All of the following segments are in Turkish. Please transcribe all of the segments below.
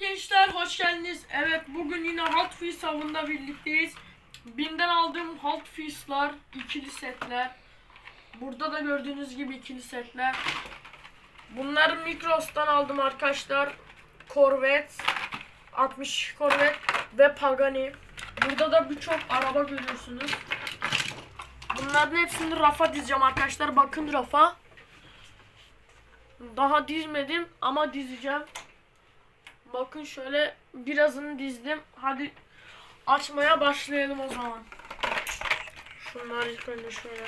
gençler hoş geldiniz. Evet bugün yine Hot Wheels avında birlikteyiz. Bim'den aldığım Hot Wheels'lar, ikili setler. Burada da gördüğünüz gibi ikili setler. Bunları Mikros'tan aldım arkadaşlar. Corvette, 60 Corvette ve Pagani. Burada da birçok araba görüyorsunuz. Bunların hepsini rafa dizeceğim arkadaşlar. Bakın rafa. Daha dizmedim ama dizeceğim. Bakın şöyle birazını dizdim. Hadi açmaya başlayalım o zaman. Şunları ilk önce şöyle.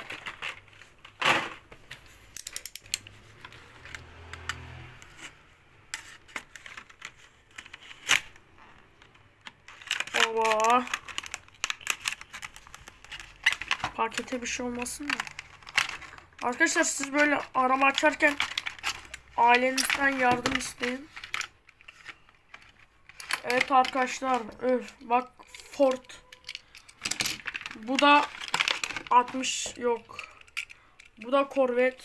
Baba. Pakete bir şey olmasın da. Arkadaşlar siz böyle araba açarken ailenizden yardım isteyin. Evet arkadaşlar. Öf, bak Ford. Bu da 60 yok. Bu da Corvette.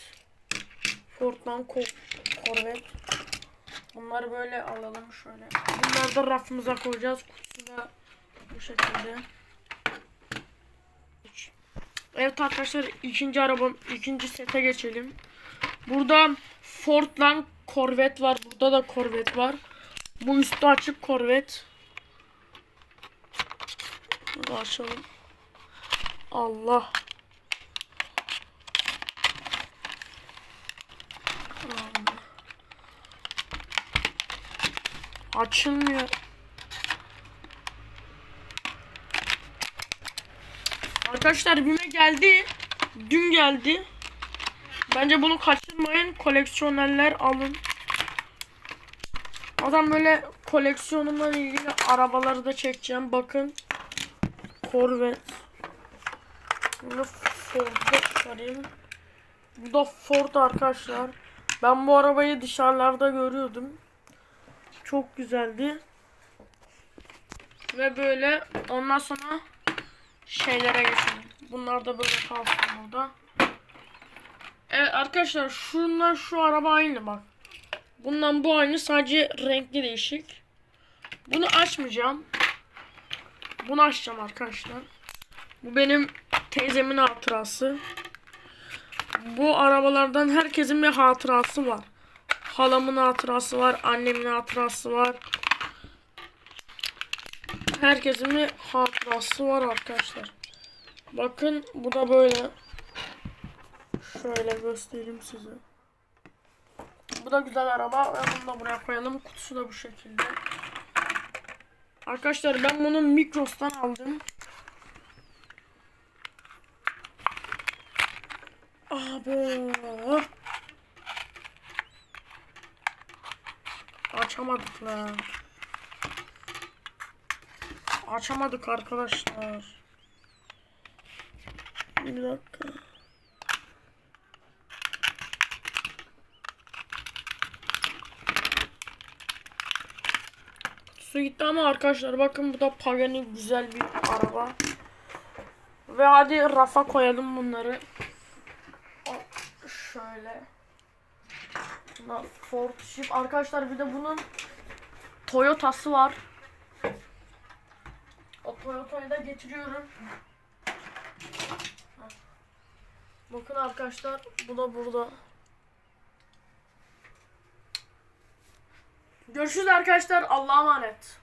Ford'dan Corvette. Bunları böyle alalım şöyle. Bunları da rafımıza koyacağız. Kutusu da bu şekilde. Evet arkadaşlar ikinci arabam ikinci sete geçelim. Burada Ford'dan Corvette var. Burada da Corvette var. Bu üstü açık Corvette. Bunu açalım. Allah. Açılmıyor. Arkadaşlar bime geldi. Dün geldi. Bence bunu kaçırmayın. Koleksiyonerler alın. Adam böyle koleksiyonumla ilgili arabaları da çekeceğim. Bakın. Corvette. Bunu Ford'da çıkarayım. Bu da Ford arkadaşlar. Ben bu arabayı dışarılarda görüyordum. Çok güzeldi. Ve böyle ondan sonra şeylere geçelim. Bunlar da böyle kalsın burada. Evet arkadaşlar şunlar şu araba aynı bak. Bundan bu aynı sadece renkli değişik. Bunu açmayacağım. Bunu açacağım arkadaşlar. Bu benim teyzemin hatırası. Bu arabalardan herkesin bir hatırası var. Halamın hatırası var, annemin hatırası var. Herkesin bir hatırası var arkadaşlar. Bakın bu da böyle. Şöyle göstereyim size. Bu da güzel araba bunu da buraya koyalım. Kutusu da bu şekilde. Arkadaşlar ben bunu Mikros'tan aldım. Abi. Açamadık lan. Açamadık arkadaşlar. Bir dakika. Su gitti ama arkadaşlar bakın bu da Pagani güzel bir araba. Ve hadi rafa koyalım bunları. Şöyle. Ford Jeep. Arkadaşlar bir de bunun Toyota'sı var. O Toyota'yı da getiriyorum. Bakın arkadaşlar bu da burada. Görüşürüz arkadaşlar. Allah'a emanet.